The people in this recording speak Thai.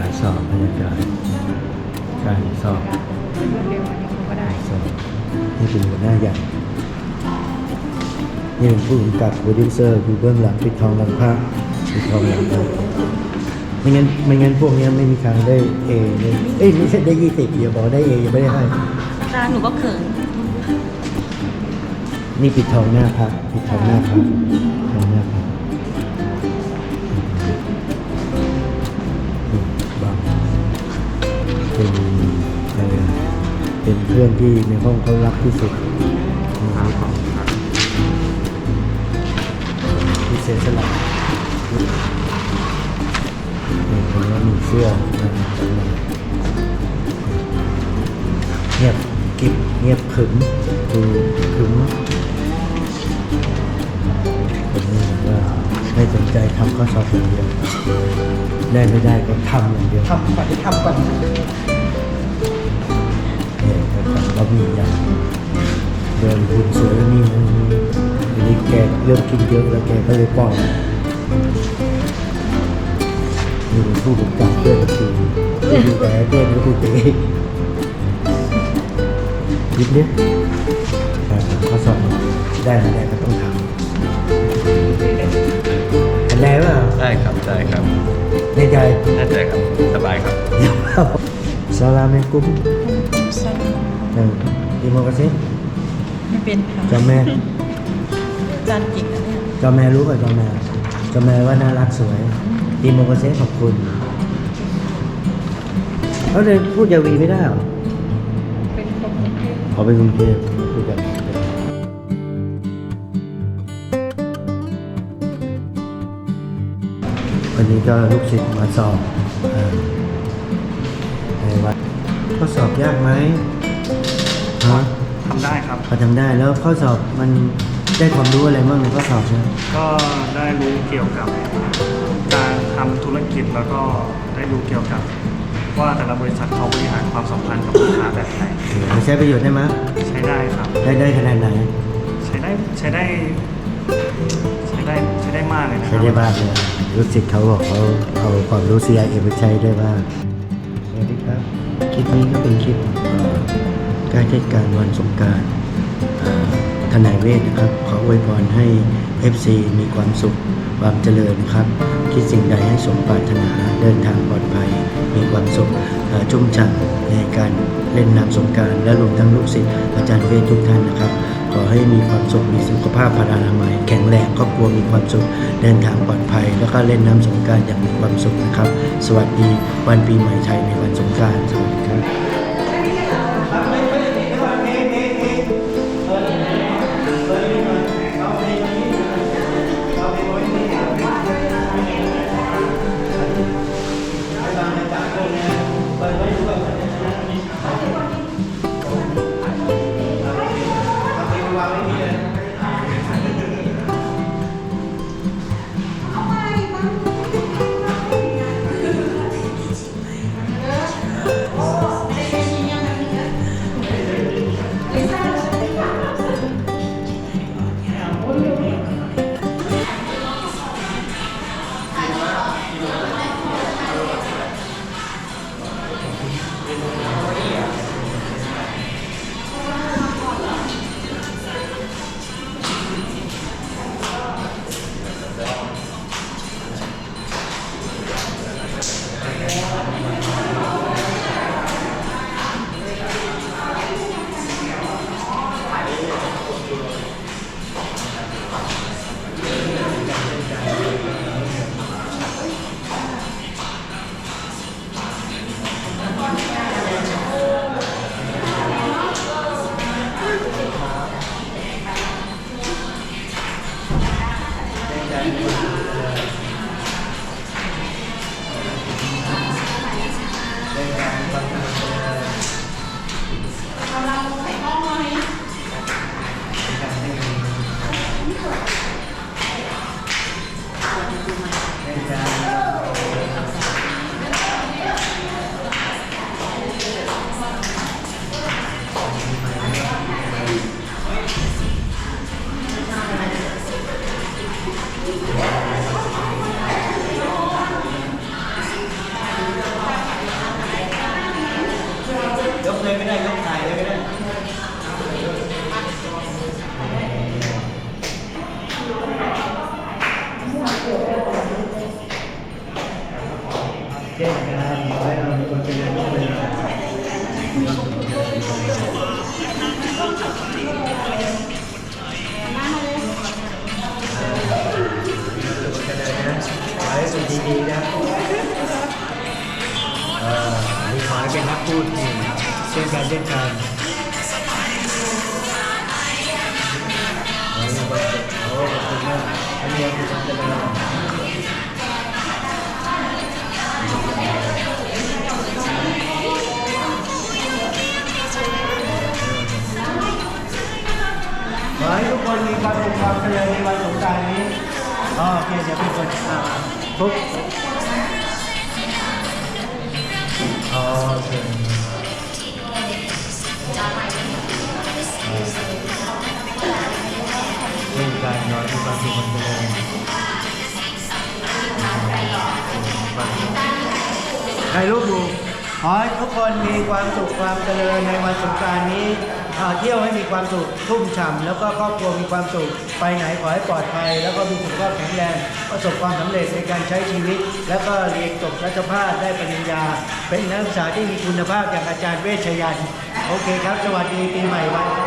าสอบบรรยากาศการสอบเร็วอันนี้ก็ได้สอบนี่เป็นหัวหน้าใหญ่นี่เป็นผู้กำกับโปรดิวเซอร์อยู่เบื้องหลังปิดทองหลังพระปิดทองหลังพระไม่งั้นไม่งั้นพวกเนี้ยไม่มีทางได้เอเลยเอ้ยไม่ใช่ได้ยี่สิบอย่าบอกได้เอยังไม่ได้ให้อาจารย์หนูก็เขินนี่ปิดทองหน้าพระปิดทองหน้าพระทองหน้าพระ เป็นเพื่อนที่ในห้องเขารักที่สุดที่เสียสละนี่คนนี้มีเสื้อเงียบกิบเงียบขึมดูขึมผมนี่ว่าไม่สนใจทำข้อสอบอย่างเดียว ได้ไม่ได้ก็ทำอย่างเดียวทำก่อนทำก่อนเนี่ยเรา มีอย่างเดินบุญสวยแล้วนี่มันอันนี้แกเริ่มกินเยอะแล้วแกก็เลยป้องนี่เป็นผู้กำกับเพื่อนก็คือดูแลเพื่อนก็คือเจ๊ยิบเนี้ยการทำข้อสอบได้ไม่ได้ก็ต้องทำอันไหนเปล่าได้ครับได้ครับในใจแน่ใจครับ สบายครับ Assalamualaikum. สั้น Nah, terima kasih. ไม่เป็นค่ะเจ้าแม่อาจารย์เก่งนะเนี่ยเจ้าแม่รู้ป่ะเจ้าแม่เจ้าแม่ว่าน่ารักสวยทีโมกาเซ่ขอบคุณเขาเลยพูดยาวีไม่ได้เหรอเป็นคนกรุงเทพขอไปกรุงเทพพูดยาวีไม่ได้วันนี้ก็ลูกศิษย์มาสอบเอ่อในวัดข้อสอบยากไหม ฮะทำได้ครับ พอทำได้แล้วข้อสอบมันได้ความรู้อะไรบ้างในข้อสอบใช่ไหมก็ได้รู้เกี่ยวกับการทำธุรกิจแล้วก็ได้รู้เกี่ยวกับ ว่าแต่ละบริษัทเขาบริหารความสัมพันธ์กับลูกค้าแบบไหนมันใช้ประโยชน์ได้ไหมใช้ได้ครับ ได้ได้ขนาดไหน ใช้ได้ใช้ได้ ใช้ได้ใช้ได้มากเลยนะคใช้รับ ได้บ้างเลยลูกศิษย์เขาบอกเขาเอาความรู้ CIA ไปใช้ได้บ้างสวัสดีครับ คลิปนี้ก็เป็นคลิปเอ่อ การเทศกาลวันสงการทนายเวทนะครับ ขออวยพรให้ FC มีความสุข ความเจริญนะครับคิดสิ่งใดให้สมปรารถนาเดินทางปลอดภัย มีความสุขชุ่มฉ่ำในการเล่นน้ำสงการและรวมทั้งลูกศิษย์อาจารย์เวททุกท่านนะครับ ขอให้มีความสุขมีสุขภาพพลานามัยแข็งแรงครอบครัวมีความสุขเดินทางปลอดภัย แล้วก็เล่นน้ำสงการอย่างมีความสุขนะครับ สวัสดีวันปีใหม่ไทยในวันสงการสวัสดีครับ เเก่งนะครับขอให้เราเป็นคนเป็นนักเป็นขอให้สุดดีๆนะเออมีขอให้เป็นนักพูดนี่เช่นกันเช่นกันโอ้ขอบคุณมากอันนี้คือความเจริญ มีความสุขความเจริญในวันสงกรานต์นี้อ๋อโอเคเดี๋ยวพี่คนอ่าปุ๊บอ๋อโอเคเรื่องการนอนมีความสุขความเจริญใครรูปดูขอให้ทุกคนมีความสุขความเจริญในวันสงกรานต์นี้อ่า เที่ยวให้มีความสุขทุ่มฉ่ำแล้วก็ครอบครัวมีความสุขไปไหนขอให้ปลอดภัย แล้วก็มีสุขภาพแข็งแรงประสบความสำเร็จในการใช้ชีวิต แล้วก็เรียนจบรัชภาสได้ปริญญา เป็นนักศึกษาที่มีคุณภาพอย่างอาจารย์เวชยันโอเคครับสวัสดีปีใหม่วัน